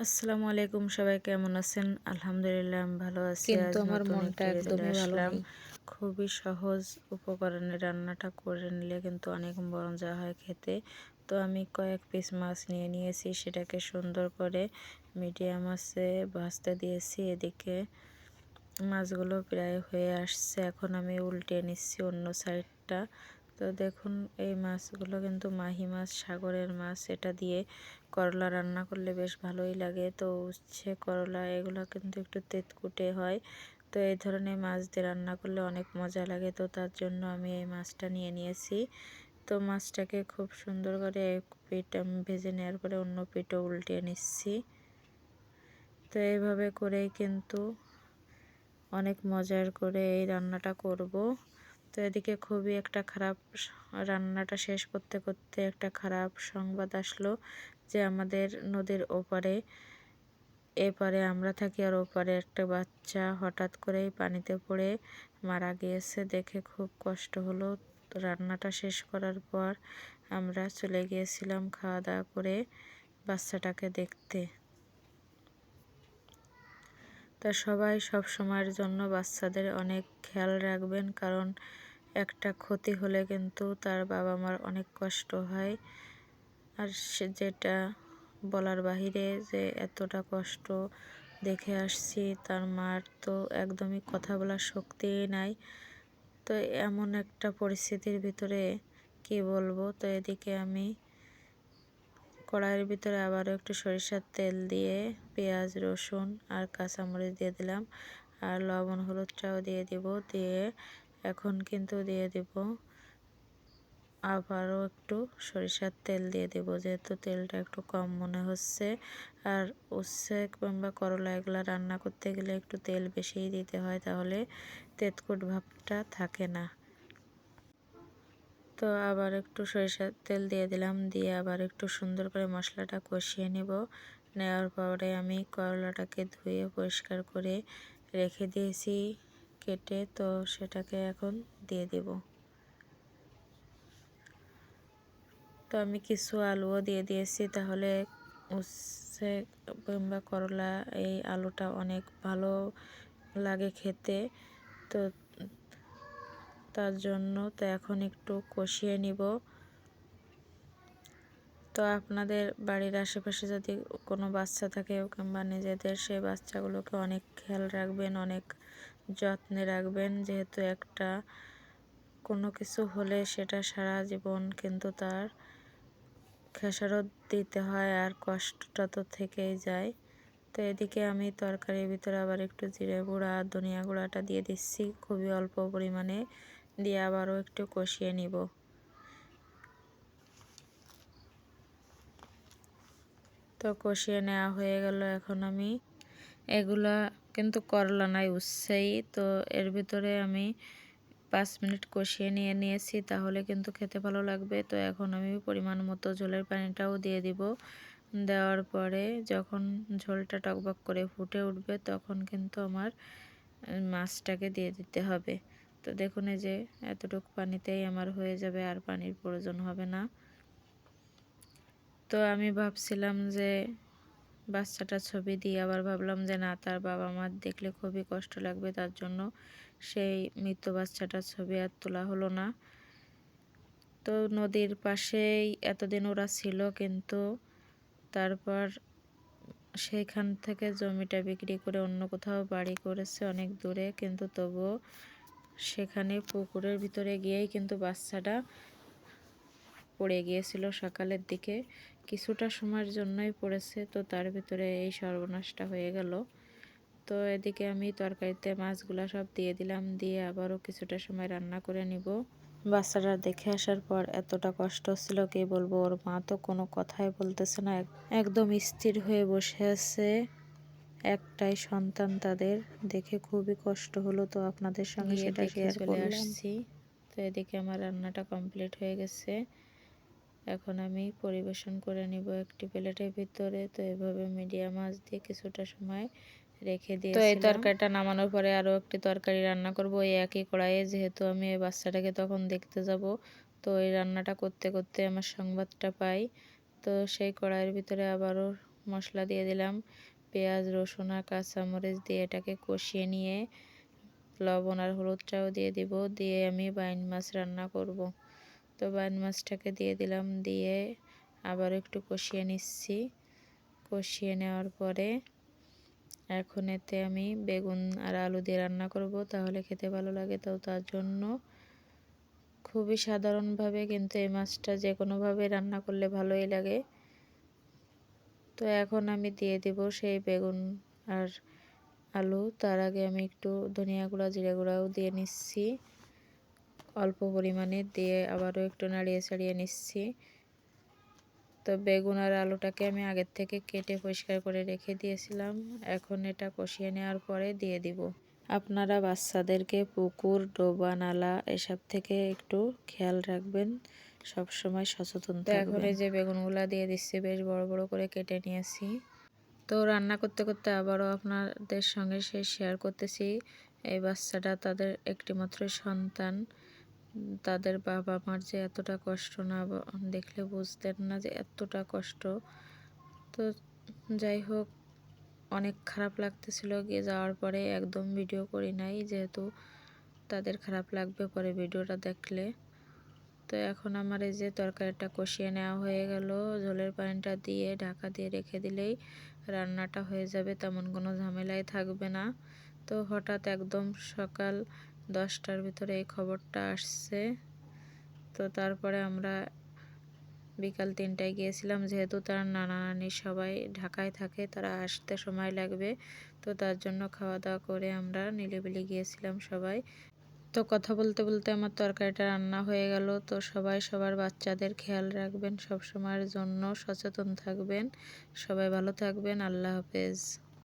আসসালামু আলাইকুম সবাই কেমন আছেন? আলহামদুলিল্লাহ আমি ভালো আছি। কিন্তু আমার মনটা একদমই ভালো। নেই। খুবই সহজ উপকরণে রান্নাটা করে নিলে কিন্তু অনেক মজা হয় খেতে। তো আমি কয়েক পিস মাছ নিয়ে নিয়েছি সেটাকে সুন্দর করে মিডিয়াম আছে ভাজতে দিয়েছি এদিকে মাছগুলো প্রায় হয়ে আসছে। এখন আমি উল্টে নিচ্ছি অন্য সাইডটা তো দেখুন, এই মাছগুলো কিন্তু মাহি মাছ, সাগরের মাছ, এটা দিয়ে করলা রান্না করলে বেশ ভালোই লাগে। তো উচ্ছে, করলা, এগুলো কিন্তু একটু তেতকুটে হয়। তো এই ধরনের মাছ দিয়ে রান্না করলে অনেক মজা লাগে। তো তার জন্য আমি এই মাছটা নিয়ে নিয়েছি। তো মাছটাকে খুব সুন্দর করে এক পিঠ ভেজে নেওয়ার পরে অন্য পিঠও উল্টে নিচ্ছি। তো এইভাবে করেই কিন্তু অনেক মজার করে এই রান্নাটা করব। তো এদিকে খুবই একটা খারাপ রান্নাটা শেষ করতে করতে একটা খারাপ সংবাদ আসলো যে আমাদের নদীর ওপারে, এপারে আমরা থাকি আর ওপারে একটা বাচ্চা হঠাৎ করেই পানিতে পড়ে মারা গিয়েছে। দেখে খুব কষ্ট হলো। রান্নাটা শেষ করার পর আমরা চলে গিয়েছিলাম খাওয়া দাওয়া করে বাচ্চাটাকে দেখতে। তা সবাই সব সময়ের জন্য বাচ্চাদের অনেক খেয়াল রাখবেন, কারণ একটা ক্ষতি হলে কিন্তু তার বাবা মার অনেক কষ্ট হয়। আর সে যেটা বলার বাহিরে যে এতটা কষ্ট দেখে আসছি, তার মার তো একদমই কথা বলার শক্তিই নাই। তো এমন একটা পরিস্থিতির ভিতরে কি বলব? তো এদিকে আমি কড়াইয়ের ভিতরে আবারও একটু সরিষার তেল দিয়ে পেঁয়াজ, রসুন আর কাঁচামরিচ দিয়ে দিলাম। আর লবণ, হলুদটাও দিয়ে দিব। দিয়ে এখন কিন্তু দিয়ে দিব আবারও একটু সরিষার তেল দিয়ে দেব, যেহেতু তেলটা একটু কম মনে হচ্ছে। আর উচ্ছে কিংবা করলা এগুলো রান্না করতে গেলে একটু তেল বেশিই দিতে হয়, তাহলে তেতকুট ভাবটা থাকে না। তো আবার একটু সরিষার তেল দিয়ে দিলাম, দিয়ে আবার একটু সুন্দর করে মশলাটা কষিয়ে নেব। নেওয়ার পরে আমি করলাটাকে ধুয়ে পরিষ্কার করে রেখে দিয়েছি, কেটে তো সেটাকে এখন দিয়ে দেব। তো আমি কিছু আলুও দিয়ে দিয়েছি, তাহলে উচ্ছে কিংবা করলা, এই আলুটা অনেক ভালো লাগে খেতে। তো তার জন্য তো এখন একটু কষিয়ে নিব। তো আপনাদের বাড়ির আশেপাশে যদি কোনো বাচ্চা থাকে কিংবা নিজেদের, সেই বাচ্চাগুলোকে অনেক খেয়াল রাখবেন, অনেক যত্নে রাখবেন। যেহেতু একটা কোনো কিছু হলে সেটা সারা জীবন কিন্তু তার খেসারত দিতে হয় আর কষ্টটা তো থেকেই যায়। তো এদিকে আমি তরকারির ভিতরে আবার একটু জিরে গুঁড়া, ধনিয়া গুঁড়াটা দিয়ে দিচ্ছি। খুবই অল্প পরিমাণে দিয়ে আবারও একটু কষিয়ে নিব। তো কষিয়ে নেওয়া হয়ে গেল এখন আমি। এগুলা কিন্তু করলা নাই, উচ্ছেই। তো এর ভিতরে আমি পাঁচ মিনিট কষিয়ে নিয়ে নিয়েছি, তাহলে কিন্তু খেতে ভালো লাগবে। তো এখন আমি পরিমাণ মতো ঝোলের পানিটাও দিয়ে দিব। দেওয়ার পরে যখন ঝোলটা টকবক করে ফুটে উঠবে, তখন কিন্তু আমার মাছটাকে দিয়ে দিতে হবে। তো দেখুন এই যে এতটুকু পানিতেই আমার হয়ে যাবে, আর পানির প্রয়োজন হবে না। তো আমি ভাবছিলাম যে বাচ্চাটার ছবি দিয়ে আবার ভাবলাম যে না, তার বাবা মার দেখলে খুবই কষ্ট লাগবে, তার জন্য সেই মৃত বাচ্চাটার ছবি আর তোলা হলো না। তো নদীর পাশেই এতদিন ওরা ছিল, কিন্তু তারপর সেইখান থেকে জমিটা বিক্রি করে অন্য কোথাও বাড়ি করেছে অনেক দূরে, কিন্তু তবুও সেখানে পুকুরের ভিতরে গিয়েই কিন্তু বাচ্চাটা পড়ে গিয়েছিল সকালের দিকে। কিছুটা সময়ের জন্যই পড়েছে, তো তার ভিতরে এই সর্বনাশটা হয়ে গেল। তো এদিকে আমি তরকারিতে মাছগুলো সব দিয়ে দিলাম, দিয়ে আবারও কিছুটা সময় রান্না করে নিব। বাচ্চাটা দেখে আসার পর এতটা কষ্ট ছিল, কি বলব? ওর মা তো কোনো কথাই বলতেছে না একদম স্থির হয়ে বসে আছে। একটাই সন্তান তাদের দেখে খুবই কষ্ট হলো তো আপনাদের সঙ্গে সেটা শেয়ার করে আসছি। তো এদিকে আমার রান্নাটা কমপ্লিট হয়ে গেছে। এখন আমি পরিবেশন করে নিব একটি প্লেটের ভিতরে। তো এভাবে মিডিয়াম মাছ দিয়ে কিছুটা সময় রেখে দিয়ে তো এই তরকারিটা নামানোর পরে আরও একটি তরকারি রান্না করব। এই একই কড়াইয়ে যেহেতু আমি এই বাচ্চাটাকে তখন দেখতে যাব। তো এই রান্নাটা করতে করতে আমার সংবাদটা পাই। তো সেই কড়াইয়ের ভিতরে আবারও মশলা দিয়ে দিলাম। পেঁয়াজ, রসুন আর কাঁচামরিচ দিয়ে এটাকে কষিয়ে নিয়ে লবণ আর হলুদটাও দিয়ে দিব। দিয়ে আমি বাইন মাছ রান্না করব। তো বাইন মাছটাকে দিয়ে দিলাম। দিয়ে আবার একটু কষিয়ে নিচ্ছি। কষিয়ে নেওয়ার পরে এখন এতে আমি বেগুন আর আলু দিয়ে রান্না করব। তাহলে খেতে ভালো লাগে তো তার জন্য। খুবই সাধারণভাবে কিন্তু এই মাছটা যে কোনোভাবে রান্না করলে ভালোই লাগে। তো এখন আমি দিয়ে দিব সেই বেগুন আর আলু। তার আগে আমি একটু ধনিয়া গুঁড়া জিরা গুঁড়াও দিয়ে নিচ্ছি। অল্প পরিমাণে দিয়ে আবারও একটু নাড়িয়ে ছাড়িয়ে নিচ্ছি। তো বেগুন আর আলুটাকে আমি আগের থেকে কেটে পরিষ্কার করে রেখে দিয়েছিলাম। এখন এটা কষিয়ে নেওয়ার পরে দিয়ে দিব। আপনারা বাচ্চাদেরকে পুকুর, ডোবা, নালা এসব থেকে একটু খেয়াল রাখবেন। সব সময় সচেতন এখন এই যে বেগুনগুলা দিয়ে দিচ্ছি বেশ বড় বড় করে কেটে নিয়েছি। তো রান্না করতে করতে আবারও আপনাদের সঙ্গে সে শেয়ার করতেছি। এই বাচ্চাটা তাদের একটিমাত্র সন্তান। তাদের বাবা মার যে এতটা কষ্ট না দেখলে বুঝতেন না যে এতটা কষ্ট। তো যাই হোক অনেক খারাপ লাগতেছিল। গিয়ে যাওয়ার পরে একদম ভিডিও করি নাই যেহেতু তাদের খারাপ লাগবে পরে ভিডিওটা দেখলে। তো এখন আমার এই যে তরকারিটা কষিয়ে নেওয়া হয়ে গেল। ঝোলের পানিটা দিয়ে ঢাকা দিয়ে রেখে দিলেই রান্নাটা হয়ে যাবে, তেমন কোনো ঝামেলাই থাকবে না। তো হঠাৎ একদম সকাল দশটার ভিতরে এই খবরটা আসছে। তো তারপরে আমরা বিকাল তিনটায় গিয়েছিলাম, যেহেতু তার নানা নানি সবাই ঢাকায় থাকে, তারা আসতে সময় লাগবে। তো তার জন্য খাওয়া দাওয়া করে আমরা নিলিবিলি গিয়েছিলাম সবাই। তো কথা বলতে বলতে আমার তরকারিটা রান্না হয়ে গেল। তো সবাই সবার বাচ্চাদের খেয়াল রাখবেন সব সময়ের জন্য সচেতন থাকবেন। সবাই ভালো থাকবেন, আল্লাহ হাফেজ।